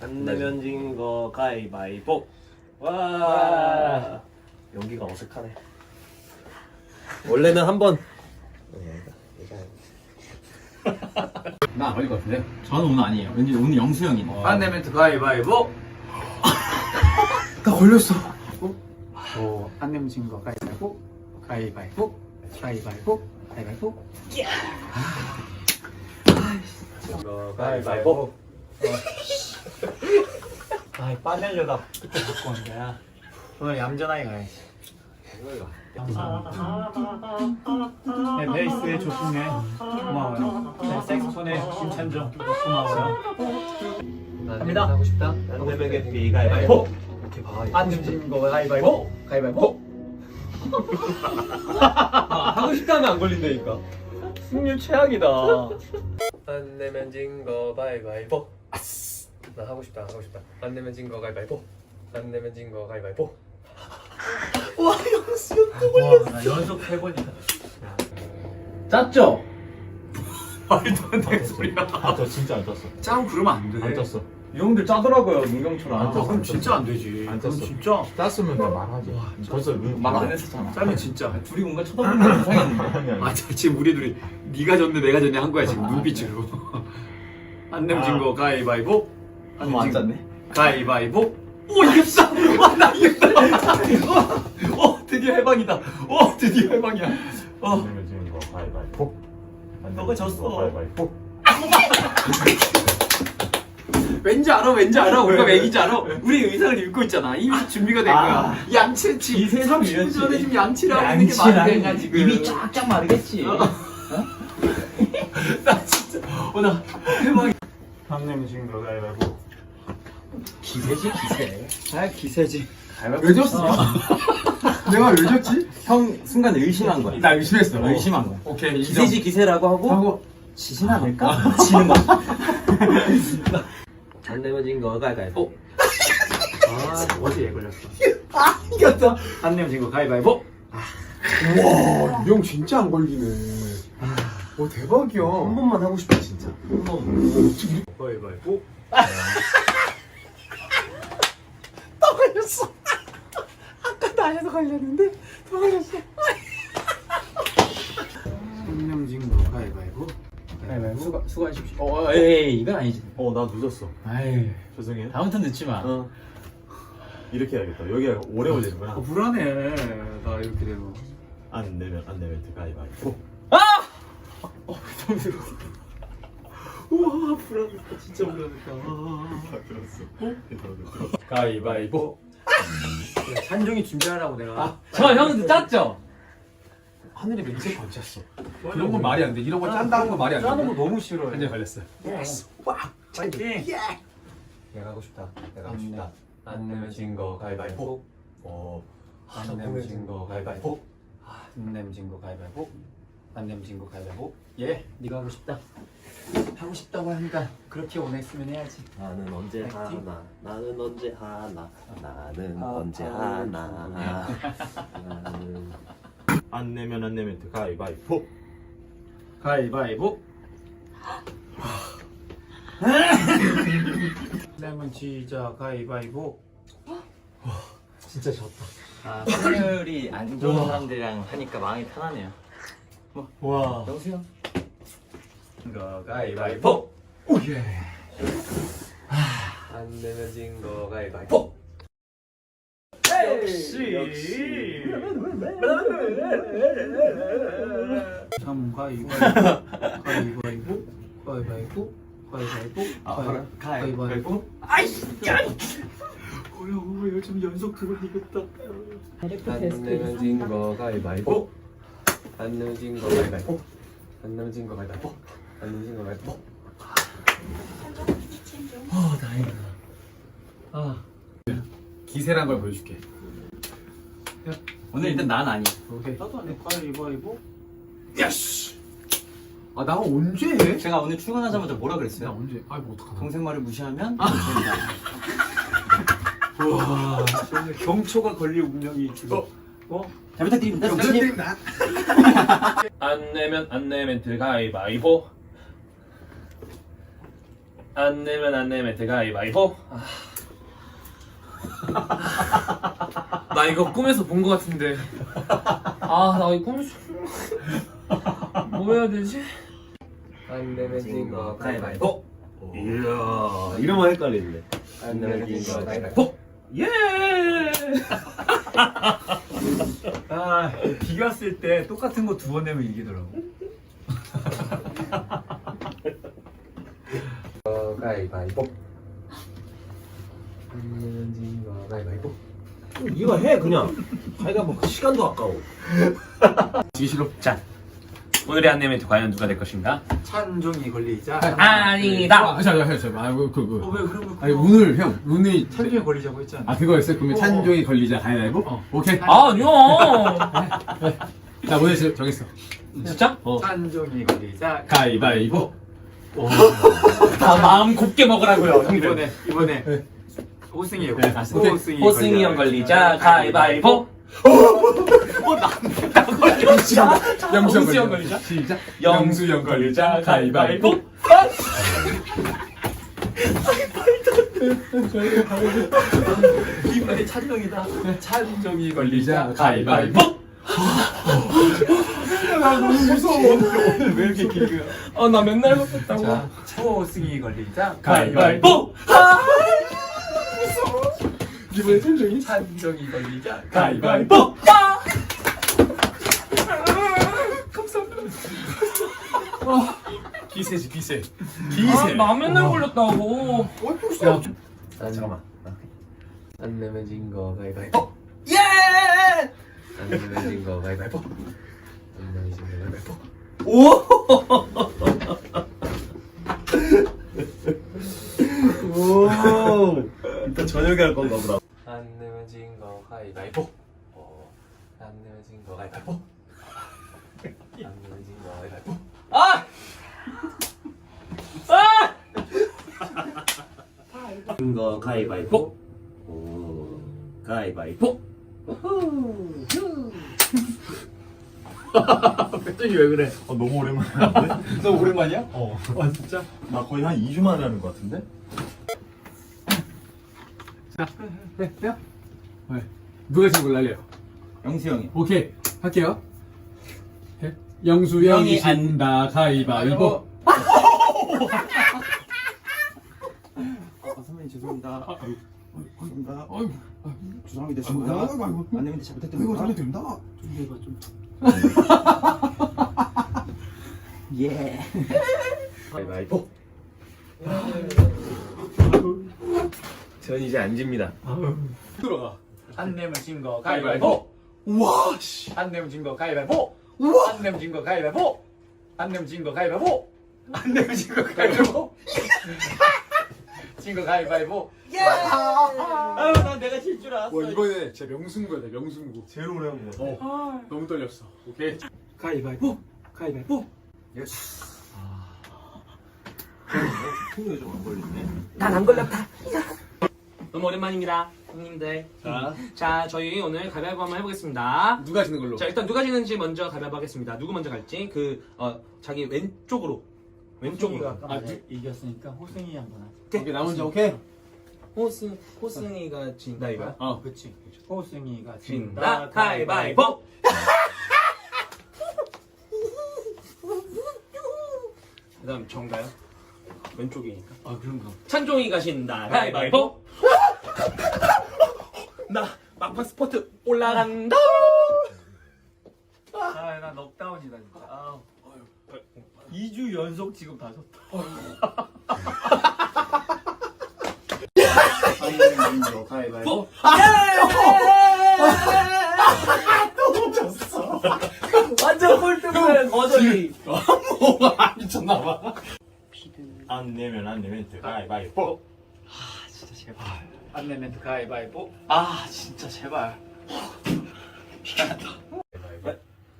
안 내면 진 거 가위바위보. 와. 연기가 어색하네. 원래는 한 번. 나안 걸릴 것 같은데? 저는 오늘 아니에요. 왠지 오늘 영수 형이네. 안 내면 가위바위보. 나 걸렸어. 오, 안 내면 진 거 가위바위보. 가위바위보. 가위바위보. 가위바위보. 거 가위바위보. 아, 빠내려다 그때 갖고 온 거야. 오늘 얌전하게 가야지. 감사합니다. 네, 베이스에 조승래 고마워요. 네, 색소폰에 김찬정 고마워요. 갑니다. 하고 싶다. 안 내면 개피 가위바위보. 이렇게 봐. 안 내면 거 가위바위보. 가위바위보. 하고 싶다면 안 걸린다니까. 승률 최악이다. 안 내면 진거 가위바위보. 나 하고 싶다 하고 싶다. 안 내면 진 거 가위바위보. 안 내면 진 거 가위바위보. 와, 나 연속 세 번이다. 짰죠? 말도 안 되는 소리야. 아, 저 진짜 안 짰어. 짜고 그러면 안 돼. 안 짰어. 이 형들 짜더라고요, 문경처럼. 아, 안 짰어. 그럼 진짜 안 되지. 안 그럼 짰어. 진짜. 짰으면 내가 말하지. 벌써 말안 했었잖아. 짜면 진짜. 둘이 뭔가 쳐다보는 게 이상했는데. 아, 자, 지금 우리 둘이 네가 졌네, 내가 졌네 한 거야 지금 눈빛으로. 안 내면 진 거 가위바위보. 안 너무 안 짰네. 가위바위보. 오 이겼어. 와, 나 이겼다. 어, 어, 드디어 해방이다. 어, 드디어 해방이야. 어. 내면 지는 거 가위바위보. 안 너가 졌어. 가위바위보. 왠지 알아, 왠지 알아. 우리가 왜 이긴지 알아. 우리 의상을 입고 있잖아. 이미 준비가 된 거야. 양치 지금 기세는 30분 이렇지. 전에 지금 양치를 하고 있는 게 말이 되냐 지금. 입이 쫙쫙 마르겠지. 나 진짜 오나 해방이. 안 내면 지금 거 가위바위보. 기세지, 기세. 아 기세지. 왜 졌어? 내가 왜 졌지? 형 순간 의심한 거야. 나 의심했어. 의심한 거야. 오케이 기세지 기세라고 하고, 하고 지진 않을까? 지는 거야. 안 내면 진거 가위바위보. 아 어디에 걸렸어? 아 이겼다. 안 내면 진거 가위바위보. 와, 이형 진짜 안 걸리네. 오, 대박이야. 한 번만 하고 싶다 진짜. 한 번. 가위바위보. 안 내면 진거 가위바위보. 가위바위보. 수고, 수고하십시오. 어, 에이, 이건 아니지. 어, 나 늦었어. 아이, 죄송해요. 다음 턴 늦지 마. 어. 이렇게 해야겠다. 여기가 오래 걸리는구나. 어, 불안해. 나 이렇게 되면. 안 내면 안 내면 가위바위보. 우와 불안했다. 진짜 불안했다. 아. 다 들었어. 들었어. 가위바위보. 산종이 준비하라고 내가. 저 형도 짰죠? 하늘에 맹세 걸쳤어. 이런 건 말이 안 돼. 이런 거 짠다는 거 말이 안 돼. 짜는 거 너무 싫어해. 한대 걸렸어. 파이팅. 내가 하고 싶다. 내가 하고 싶다. 안 내면 진거 가위바위보. 어. 안 내면 진거 가위바위보. 안 냄진 거 가위바위보. 안 냄진 거 가위바위보. 예, 네가 하고 싶다. 하고 싶다고 하니까 그렇게 원했으면 해야지. 나는 언제 하나. 나는 언제 하나. 나는 아, 언제 아, 하나. 나는 안 내면 안 내면 가위바위보. 가위바위보. 내면 지자 가위바위보. 진짜 졌다. 아, 확률이 안 좋은 사람들이랑 하니까 마음이 편하네요. 와. 영수 형. 거 가위바위보. 안 내면 진거 가위바위보. 역시. 참 가위바위보. 가위바위보. 가위바위보. 가위바위보. 아, 가위바위보. 아이씨. 뭐야, 뭐야, 좀 연속 두 번 이겼다. 안 내면 진거 가위바위보. 안 내면 진거 가위바위보. 안 내면 진거 가위바위보. 안 내면 진거 가위바위보. 아, 다행이다. 아. 기세란 걸 보여줄게. 오늘 일단 난 아니야. 오케이. 나도 안 해. 가위바위보. 예스. 아, 나 언제 해? 제가 오늘 출근하자마자 뭐라 나 그랬어요? 언제? 아, 뭐 어떡하나. 동생 말을 무시하면 와, 정말 경초가 걸릴 운명이 지금. 어? 잘 부탁드립니다. 영수님. 안 내면 안 내면 들 가위바위보. 안 내면 안 내면 가위바위보 나 이거 꿈에서 본것 같은데. 아 나 이거 꿈에서 뭐 해야 되지? 안 내면 진거 가위바위보 이야 이러면 헷갈리는데. 안 내면 진거 가위바위보 예! 아 비겼을 때 똑같은 거 두 번 내면 이기더라고. 어, 가위바위보 안 내면 진거 가위바위보 이거 해 그냥 자기가 뭐 시간도 아까워 지시로 자 오늘의 안내멘트 과연 누가 될 것인가? 찬종이 걸리자 아니다 아, 자, 자, 자, 아, 그, 그, 그. 어, 왜 그런 걸 아니, 그거- 운을, 형, 운이. 찬종이 걸리자고 했잖아 아, 그거였어요? 그러면 어. 찬종이 걸리자, 가위바위보? 어, 오케이. 아니요 자, 뭐였어요? 정했어. 진짜? 어. 찬종이 걸리자 가위바위보. 다 마음 곱게 먹으라고요 이번에 이번에. 호승이 네, 알았어. 오케이. 호승이 호승이 형 걸리자 가위바위보. 영수 형 영수 형 걸리자. 시작. 영수 형 걸리자 가위바위보. 이번에 찬종이다. 찬종이 걸리자, 걸리자 가위바위보. 왜 이렇게 길어요 아나 맨날 먹었다고. 자 호승이 걸리자. 가위바위보! 이번에 찬종이? 찬종이 걸리자. 가위바위보! 기세지, 기세. 아 나 맨날 걸렸다고. 야, 잠깐만. 안 내면 진거. 가위바위보. 예! 안 내면 진거 가위바위보 안 내면 진거 가위바위보 오! 일단 저녁에 할 건가 보다. 안 내면 진거 가위바위보 어, 안 내면 진거 가위바위보 안 내면 진거 가위바위보 아! 아! 이거 가위바위보 오 가위바위보 표정이 왜 그래 어, 너무 오랜만이야 너 오랜만이야? 어. 아 진짜? 나 거의 한 2주 만에 하는 것 같은데? 네, 해요? 네. 누가 지금 골랄래요? 영수 형이 오케이. 할게요. 해. 영수 형이 진다, 가위바위보. 아, 선배님 죄송합니다 죄송합니다 어이구, 죄송하게 됐습니다. 아이고, 아이고. 안내면 잘못했답니다. 잘못 됩니다. 좀 해봐 좀. 가위바위보. 전 이제 안 집니다. 들어가. 안 내면 진 거 가위바위보. 우와 씨. 안 내면 진 거 가위바위보. 안 내면 진 거 가위바위보. 안 내면 진 거 가위바위보. 안 내면 진 거 가위바위보 진 거 가위바위보. 아유 난 내가 질 줄 알았어. 와, 이번에 진짜 명승부야, 돼, 명승부. 제일 오래 한거 같아. 어, 너무 떨렸어. 오케이. 가위바위보. 가위바위보. 손이 좀안 걸리네 난안 걸렸다. 너무 오랜만입니다 형님들. 자, 자 저희 오늘 가위바위보 한번 해보겠습니다. 누가 지는 걸로? 자 일단 누가 지는지 먼저 가위바위보 하겠습니다. 누구 먼저 갈지? 그 어, 자기 왼쪽으로 왼쪽으로. 호승이가 아까 아, 이겼으니까 호승이 한번 하자. 오케이, 나 먼저, 오케이. 호승, 호승이가 진다 이거야? 어. 그치. 호승이가 진다. 가위바위보! 그 다음 정가요? 왼쪽이니까. 아 그런가? 찬종이가 신다. 가위바위보! 나 막판 스포트 올라간다 아나 넉다운이다 진짜 아 2주 연속 지금 다 졌다. 안 내면 진거 가위바위보 완전 꼴등은 거절이. 미쳤나봐. 안 내면 안 내면 가위바위보. 아 진짜 제발. 안 내면 가위바위보. 아 진짜 제발.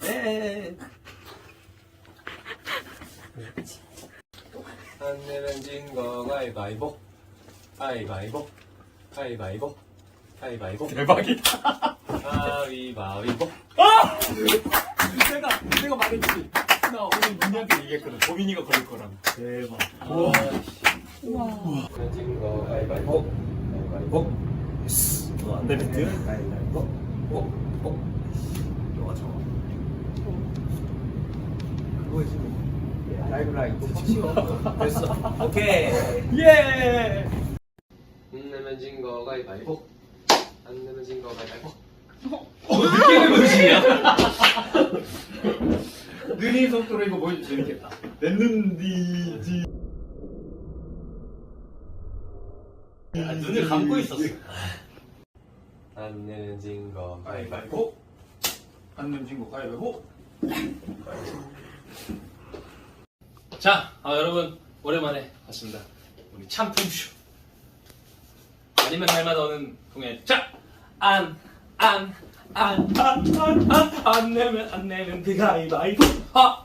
안 내면 진 거 가위바위보. 가위바위보. 가위바위보. 가위바위보. 대박이다. 가위바위보. 내가 내가 말했지. 나 오늘 민이한테 얘기했거든. 도민이가 걸릴 거라고. 대박. 우와. 내면 거 가위바위보. 가위바위보. 안 되면 드 가위바위보. 어? 너가 정어. 그거지 라이브 라이브 됐어 오케이 예. 안 내면 진거 가위바위보 안 내면 진거 가위바위보 느린 속도로 이거 보여주면 재밌겠다. 냈는디 지. 아, 눈을 감고 있었어. 안 내면 진거 가위바위보. 안 넘진 거 가위바위보. 자, 아, 여러분 오랜만에 봤습니다. 우리 참품쇼. 아니면 날마다 오는 공연. 자, 안, 안, 안, 안, 안, 안, 안 내면 안 내면 그 가위바위보. 아,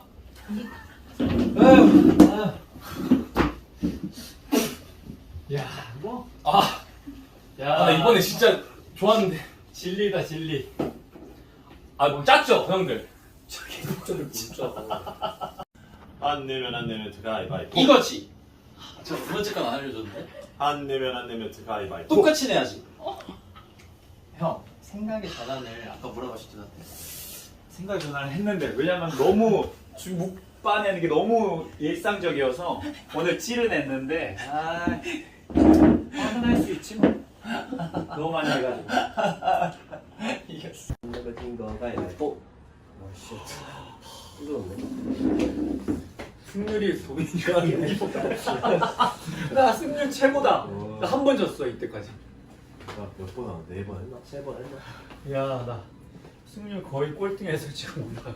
야, 뭐? 아, 야, 아, 나 이번에 진짜 좋았는데. 진리다 진리. 아, 뭐 짰죠, 형들. 저기 목소리 진짜. 안 내면 안 내면 드가이바이보 이거지. 저 두 번째 건 안 알려줬는데? 안 내면 안 내면 드가이바이보 똑같이 내야지. 형, 생각의 전환을 아까 뭐라고 나한테? 생각 전환을 했는데 왜냐면 너무 주- 묵반하는 게 너무 일상적이어서 오늘 찌르냈는데 아 화는 할 수 있지 뭐 너무 많이 해가지고 이겼어. 안 내면 진거 가위바위보. 와, 씨. 이거네. 승률이 도민이 좋아하겠네 나 승률 최고다 나한 번 졌어 이때까지 몇번 하나? 네번 했나? 세 번 했나? 야 나 승률 거의 꼴등해서 지금 올라